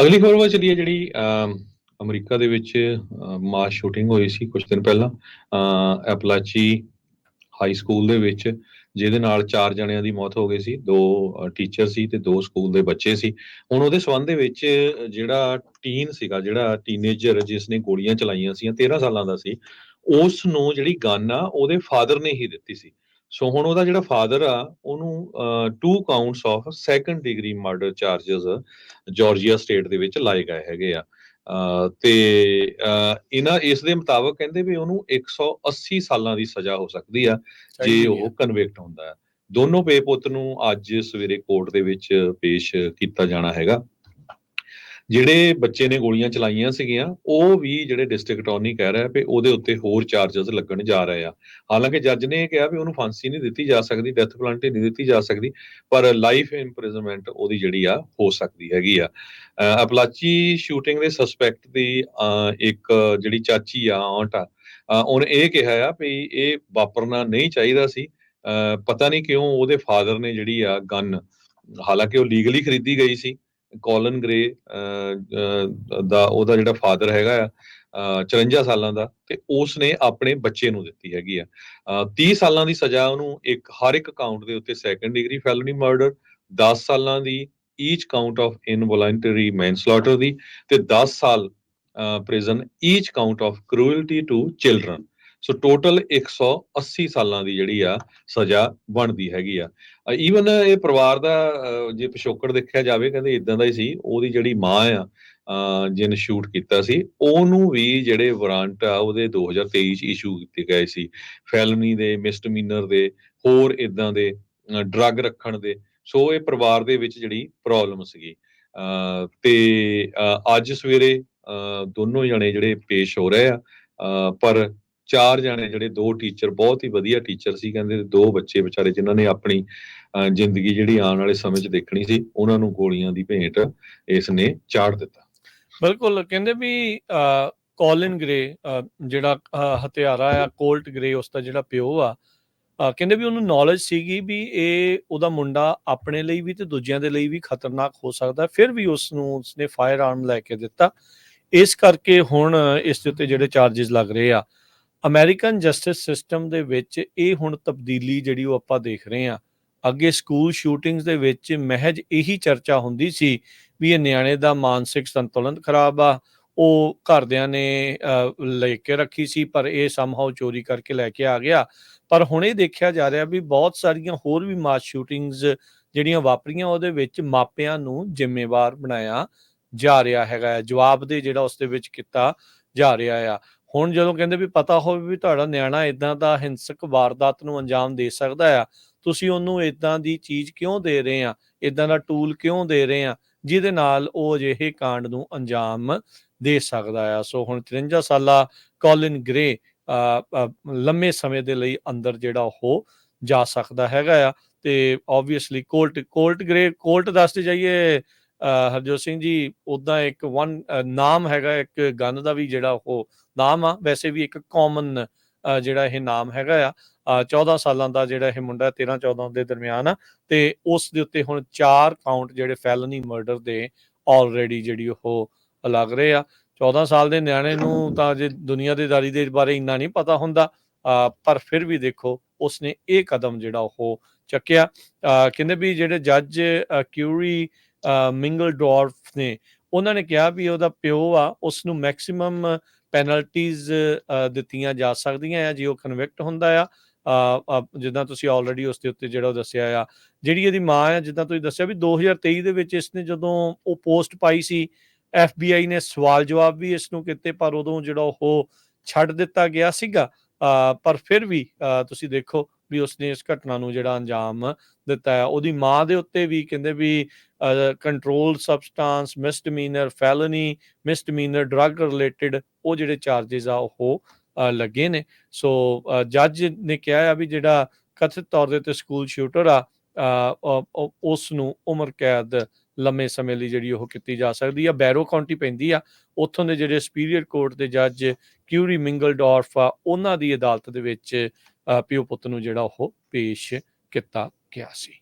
ਅਗਲੀ ਖਬਰ ਵੱਲ ਚੱਲੀਏ ਜਿਹੜੀ ਅਮ, ਅਮਰੀਕਾ ਦੇ ਵਿੱਚ ਮਾਸ ਸ਼ੂਟਿੰਗ ਹੋਈ ਸੀ ਕੁਝ ਦਿਨ ਪਹਿਲਾਂ ਐਪਲਾਚੀ ਹਾਈ ਸਕੂਲ ਦੇ ਵਿੱਚ ਜਿਹਦੇ ਨਾਲ ਚਾਰ ਜਣਿਆਂ ਦੀ ਮੌਤ ਹੋ ਗਈ ਸੀ ਦੋ ਟੀਚਰ ਸੀ ਤੇ ਦੋ ਸਕੂਲ ਦੇ ਬੱਚੇ ਸੀ। ਹੁਣ ਉਹਦੇ ਸਬੰਧ ਦੇ ਵਿੱਚ ਜਿਹੜਾ ਟੀਨ ਸੀਗਾ ਜਿਹੜਾ ਟੀਨੇਜਰ ਜਿਸ ਨੇ ਗੋਲੀਆਂ ਚਲਾਈਆਂ ਸੀ 13 ਸਾਲਾਂ ਦਾ ਸੀ ਉਸ ਨੂੰ ਜਿਹੜੀ ਗਨ ਆ ਉਹਦੇ ਫਾਦਰ ਨੇ ਹੀ ਦਿੱਤੀ ਸੀ। ਸੋ ਹੁਣ ਉਹਦਾ ਜਿਹੜਾ ਫਾਦਰ ਆ ਉਹਨੂੰ two counts of second degree murder charges Georgia state ਦੇ ਵਿੱਚ ਲਾਏ ਗਏ ਹੈਗੇ ਆ। ਤੇ ਇਹਨਾਂ ਇਸ ਦੇ ਮੁਤਾਬਕ ਕਹਿੰਦੇ ਵੀ ਉਹਨੂੰ 180 ਸਾਲਾਂ ਦੀ ਸਜ਼ਾ ਹੋ ਸਕਦੀ ਆ ਜੇ ਉਹ ਕਨਵਿਕਟ ਹੁੰਦਾ। ਹੈ ਦੋਨੋਂ ਪੇ ਪੁੱਤ ਨੂੰ ਅੱਜ ਸਵੇਰੇ ਕੋਰਟ ਦੇ ਵਿੱਚ ਪੇਸ਼ ਕੀਤਾ ਜਾਣਾ ਹੈਗਾ। ਜਿਹੜੇ ਬੱਚੇ ਨੇ ਗੋਲੀਆਂ ਚਲਾਈਆਂ ਸੀਗੀਆਂ, ਉਹ ਵੀ ਜਿਹੜੇ ਡਿਸਟ੍ਰਿਕਟ ਅਟਾਰਨੀ ਕਹਿ ਰਿਹਾ ਵੀ ਉਹਦੇ ਉੱਤੇ ਹੋਰ ਚਾਰजेस ਲੱਗਣ ਜਾ ਰਹੇ ਆ। ਹਾਲਾਂਕਿ ਜੱਜ ਨੇ ਇਹ ਕਿਹਾ ਵੀ ਉਹਨੂੰ ਫਾਂਸੀ ਨਹੀਂ ਦਿੱਤੀ ਜਾ ਸਕਦੀ ਡੈਥ ਪੈਨਲਟੀ ਨਹੀਂ ਦਿੱਤੀ ਜਾ ਸਕਦੀ, ਪਰ ਲਾਈਫ ਇੰਪ੍ਰਿਜ਼ਨਮੈਂਟ ਉਹਦੀ ਜਿਹੜੀ ਆ ਹੋ ਸਕਦੀ ਹੈਗੀ ਆ। ਅਪਲਾਚੀ ਸ਼ੂਟਿੰਗ ਦੇ ਸਸਪੈਕਟ ਦੀ ਇੱਕ ਜਿਹੜੀ ਚਾਚੀ ਆ ਆਂਟ ਆ ਉਹਨੇ ਇਹ ਕਿਹਾ ਆ ਵੀ ਇਹ ਵਾਪਰਨਾ ਨਹੀਂ ਚਾਹੀਦਾ ਸੀ। ਅਹ ਪਤਾ ਨਹੀਂ ਕਿਉਂ ਉਹਦੇ ਫਾਦਰ ਨੇ ਜਿਹੜੀ ਆ ਗਨ ਹਾਲਾਂਕਿ ਉਹ ਲੀਗਲੀ ਖਰੀਦੀ ਗਈ ਸੀ। ਕੋਲਨ ਗ੍ਰੇ ਦਾ ਉਹਦਾ ਜਿਹੜਾ ਫਾਦਰ ਹੈਗਾ ਆ ਅਹ, 54 ਸਾਲਾਂ ਦਾ ਤੇ ਉਸ ਨੇ ਆਪਣੇ ਬੱਚੇ ਨੂੰ ਦਿੱਤੀ ਹੈਗੀ ਆ। ਅਹ, 30 ਸਾਲਾਂ ਦੀ ਸਜ਼ਾ ਉਹਨੂੰ ਇੱਕ ਹਰ ਇੱਕ ਕਾਊਂਟ ਦੇ ਉੱਤੇ ਸੈਕੰਡ ਡਿਗਰੀ ਫੈਲਨੀ ਮਰਡਰ 10 ਸਾਲਾਂ ਦੀ each count of involuntary manslaughter ਦੀ ਤੇ 10 ਸਾਲ prison each count of cruelty to children so total 180 ਸਾਲਾਂ ਦੀ ਜਿਹੜੀ ਆ ਸਜ਼ਾ ਬਣਦੀ ਹੈਗੀ ਆ। ਈਵਨ ਇਹ ਪਰਿਵਾਰ ਦਾ ਜੇ ਪਿਛੋਕੜ ਦੇਖਿਆ ਜਾਵੇ ਕਹਿੰਦੇ ਇਦਾਂ ਦਾ ਹੀ ਸੀ। ਉਹਦੀ ਜਿਹੜੀ ਮਾਂ ਆ ਅਹ, ਜਿਹਨੇ ਸ਼ੂਟ ਕੀਤਾ ਸੀ ਉਹਨੂੰ ਵੀ ਜਿਹੜੇ ਵਾਰੰਟ ਆ ਉਹਦੇ 2023 ਚ ਇਸ਼ੂ ਕੀਤੇ ਗਏ ਸੀ। ਫੈਲਨੀ ਦੇ ਮਿਸਡਮੀਨਰ ਦੇ ਹੋਰ ਇਦਾਂ ਦੇ ਡਰੱਗ ਰੱਖਣ ਦੇ। ਸੋ ਇਹ ਪਰਿਵਾਰ ਦੇ ਵਿੱਚ ਜਿਹੜੀ ਪ੍ਰੋਬਲਮ ਸੀਗੀ। ਅਹ, ਤੇ ਅੱਜ ਸਵੇਰੇ ਅਹ, ਦੋਨੋਂ ਜਣੇ ਜਿਹੜੇ ਪੇਸ਼ ਹੋ ਰਹੇ ਆ ਪਰ ਚਾਰ ਜਣੇ ਜਿਹੜੇ ਦੋ ਟੀਚਰ ਬਹੁਤ ਹੀ ਵਧੀਆ ਟੀਚਰ ਸੀ ਕਹਿੰਦੇ ਦੋ ਬੱਚੇ ਵਿਚਾਰੇ ਜਿਨ੍ਹਾਂ ਨੇ ਆਪਣੀ ਜ਼ਿੰਦਗੀ ਜਿਹੜੀ ਆਉਣ ਵਾਲੇ ਸਮੇਂ 'ਚ ਦੇਖਣੀ ਸੀ ਉਹਨਾਂ ਨੂੰ ਗੋਲੀਆਂ ਦੀ ਭੇਂਟ ਇਸ ਨੇ ਚਾੜ ਦਿੱਤਾ। ਬਿਲਕੁਲ ਕਹਿੰਦੇ ਵੀ ਅਹ, ਗ੍ਰੇ ਅਹ, ਜਿਹੜਾ ਹਥਿਆਰਾ ਆ ਕੋਲਟ ਗ੍ਰੇ ਉਸ ਦਾ ਜਿਹੜਾ ਪਿਓ ਆ ਕਹਿੰਦੇ ਵੀ ਉਹਨੂੰ ਨੌਲੇਜ ਸੀਗੀ ਵੀ ਇਹ ਉਹਦਾ ਮੁੰਡਾ ਆਪਣੇ ਲਈ ਵੀ ਤੇ ਦੂਜਿਆਂ ਦੇ ਲਈ ਵੀ ਖਤਰਨਾਕ ਹੋ ਸਕਦਾ ਫਿਰ ਵੀ ਉਸ ਨੂੰ ਉਸਨੇ ਫਾਇਰ ਆਰਮ ਲੈ ਕੇ ਦਿੱਤਾ। ਇਸ ਕਰਕੇ ਹੁਣ ਇਸ ਦੇ ਉੱਤੇ ਜਿਹੜੇ ਚਾਰजेस ਲੱਗ ਰਹੇ ਆ ਅਮਰੀਕਨ ਜਸਟਿਸ ਸਿਸਟਮ ਦੇ ਵਿੱਚ ਇਹ ਹੁਣ ਤਬਦੀਲੀ ਜਿਹੜੀ ਉਹ ਆਪਾਂ ਦੇਖ ਰਹੇ ਹਾਂ ਅੱਗੇ ਸਕੂਲ ਸ਼ੂਟਿੰਗਸ ਦੇ ਵਿੱਚ ਮਹਿਜ ਇਹੀ ਚਰਚਾ ਹੁੰਦੀ ਸੀ ਵੀ ਇਹ ਨਿਆਣੇ ਦਾ ਮਾਨਸਿਕ ਸੰਤੁਲਨ ਖਰਾਬ ਆ, ਉਹ ਘਰਦਿਆਂ ਨੇ ਲੈ ਕੇ ਰੱਖੀ ਸੀ, ਪਰ ਇਹ ਸਮਹਾਉ ਚੋਰੀ ਕਰਕੇ ਲੈ ਕੇ ਆ ਗਿਆ ਪਰ ਹੁਣ ਇਹ ਦੇਖਿਆ ਜਾ ਰਿਹਾ ਵੀ ਬਹੁਤ ਸਾਰੀਆਂ ਹੋਰ ਵੀ ਮਾਸ ਸ਼ੂਟਿੰਗਸ ਜਿਹੜੀਆਂ ਵਾਪਰੀਆਂ, ਉਹਦੇ ਵਿੱਚ ਮਾਪਿਆਂ ਨੂੰ ਜ਼ਿੰਮੇਵਾਰ ਬਣਾਇਆ ਜਾ ਰਿਹਾ ਹੈਗਾ ਹੈ। ਜਵਾਬ ਦੇ ਜਿਹੜਾ ਉਸ ਦੇ ਵਿੱਚ ਕੀਤਾ ਜਾ ਰਿਹਾ ਆ ਹੁਣ ਜਦੋਂ ਕਹਿੰਦੇ ਵੀ ਪਤਾ ਹੋਵੇ ਵੀ ਤੁਹਾਡਾ ਨਿਆਣਾ ਇਦਾਂ ਦਾ ਹਿੰਸਕ ਵਾਰਦਾਤ ਨੂੰ ਅੰਜਾਮ ਦੇ ਸਕਦਾ ਆ ਤੁਸੀਂ ਉਹਨੂੰ ਇਦਾਂ ਦੀ ਚੀਜ਼ ਕਿਉਂ ਦੇ ਰਹੇ ਆ? ਇਦਾਂ ਦਾ ਟੂਲ ਕਿਉਂ ਦੇ ਰਹੇ ਆ? ਜਿਹਦੇ ਨਾਲ ਉਹ ਅਜਿਹੇ ਕਾਂਡ ਨੂੰ ਅੰਜਾਮ ਦੇ ਸਕਦਾ ਆ। ਸੋ ਹੁਣ 53 ਸਾਲਾ ਕੋਲਿਨ ਗ੍ਰੇ ਅ, ਲੰਮੇ ਸਮੇਂ ਦੇ ਲਈ ਅੰਦਰ ਜਿਹੜਾ ਉਹ ਜਾ ਸਕਦਾ ਹੈਗਾ ਆ। ਤੇ ਆਬਵੀਅਸਲੀ ਕੋਲਟ ਕੋਲਟ ਗ੍ਰੇ ਕੋਲਟ ਦੱਸਦੇ ਜਾਈਏ ਹਰਜੋਤ ਸਿੰਘ ਜੀ ਉਦਾਂ ਇੱਕ ਵਨ ਨਾਮ ਹੈਗਾ ਇੱਕ ਗਨ ਦਾ ਵੀ ਜਿਹੜਾ ਉਹ ਨਾਮ ਆ। ਵੈਸੇ ਵੀ ਇੱਕ ਕਾਮਨ ਜਿਹੜਾ ਇਹ ਨਾਮ ਹੈਗਾ ਆ 14 ਸਾਲਾਂ ਦਾ ਜਿਹੜਾ ਇਹ ਮੁੰਡਾ 13 14 ਦੇ ਦਰਮਿਆਨ ਆ। ਤੇ ਉਸ ਦੇ ਉੱਤੇ ਹੁਣ ਚਾਰ ਕਾਊਂਟ ਜਿਹੜੇ ਫੈਲਨੀ ਮਰਡਰ ਦੇ ਆਲਰੇਡੀ ਜਿਹੜੀ ਉਹ ਲੱਗ ਰਹੇ ਆ। 14 ਸਾਲ ਦੇ ਨਿਆਣੇ ਨੂੰ ਤਾਂ ਜੇ ਦੁਨੀਆਦਾਰੀ ਦੇ ਬਾਰੇ ਇੰਨਾ ਨਹੀਂ ਪਤਾ ਹੁੰਦਾ ਅ, ਪਰ ਫਿਰ ਵੀ ਦੇਖੋ ਉਸਨੇ ਇਹ ਕਦਮ ਜਿਹੜਾ ਉਹ ਚੱਕਿਆ। ਅ, ਕਹਿੰਦੇ ਵੀ ਜਿਹੜੇ ਜੱਜ ਕਿਊਰੀ ਮਿੰਗਲ ਡੋਰਫ ਨੇ, ਉਹਨਾਂ ਨੇ ਕਿਹਾ ਵੀ ਉਹਦਾ ਪਿਓ ਆ ਉਸ ਨੂੰ ਮੈਕਸਿਮਮ ਪੈਨਲਟੀਆਂ ਦਿੱਤੀਆਂ ਜਾ ਸਕਦੀਆਂ ਆ, ਜੇ ਉਹ ਕਨਵਿਕਟ ਹੁੰਦਾ ਆ ਜਿੱਦਾਂ ਤੁਸੀਂ ਆਲਰੇਡੀ ਉਸ ਦੇ ਉੱਤੇ ਜਿਹੜਾ ਉਹ ਦੱਸਿਆ ਆ, ਜਿਹੜੀ ਇਹਦੀ ਮਾਂ ਆ, ਜਿੱਦਾਂ ਤੁਸੀਂ ਦੱਸਿਆ ਵੀ 2023 ਦੇ ਵਿੱਚ ਇਸਨੇ ਜਦੋਂ ਉਹ ਪੋਸਟ ਪਾਈ ਸੀ FBI ਨੇ ਸਵਾਲ ਜਵਾਬ ਵੀ ਇਸ ਨੂੰ ਕੀਤੇ, ਪਰ ਉਦੋਂ ਜਿਹੜਾ ਉਹ ਛੱਡ ਦਿੱਤਾ ਗਿਆ ਸੀਗਾ ਪਰ ਫਿਰ ਵੀ ਤੁਸੀਂ ਦੇਖੋ ਵੀ ਉਸਨੇ ਇਸ ਘਟਨਾ ਨੂੰ ਜਿਹੜਾ ਅੰਜਾਮ ਦਿੱਤਾ ਹੈ। ਉਹਦੀ ਮਾਂ ਦੇ ਉੱਤੇ ਵੀ ਕਹਿੰਦੇ ਵੀ control substance misdemeanour felony misdemeanour drug related ਉਹ ਜਿਹੜੇ ਚਾਰजेस ਆ ਉਹ ਲੱਗੇ ਨੇ। ਸੋ ਜੱਜ ਨੇ ਕਿਹਾ ਆ ਵੀ ਜਿਹੜਾ ਕਥਿਤ ਤੌਰ ਦੇ ਉੱਤੇ ਸਕੂਲ ਸ਼ੂਟਰ ਆ ਅ, ਉਸ ਨੂੰ ਉਮਰ ਕੈਦ ਲੰਮੇ ਸਮੇਂ ਲਈ ਜਿਹੜੀ ਉਹ ਕੀਤੀ ਜਾ ਸਕਦੀ ਆ। ਬੈਰੋ ਕਾਉਂਟੀ ਪੈਂਦੀ ਆ। ਉੱਥੋਂ ਦੇ ਜਿਹੜੇ ਸੁਪੀਰੀਅਰ ਕੋਰਟ ਦੇ ਜੱਜ ਕਿਊਰੀ ਮਿੰਗਲਡੋਰਫ ਆ ਉਹਨਾਂ ਦੀ ਅਦਾਲਤ ਦੇ ਵਿੱਚ ਪਿਓ ਪੁੱਤ ਨੂੰ ਜਿਹੜਾ ਉਹ ਪੇਸ਼ ਕੀਤਾ ਗਿਆ ਸੀ।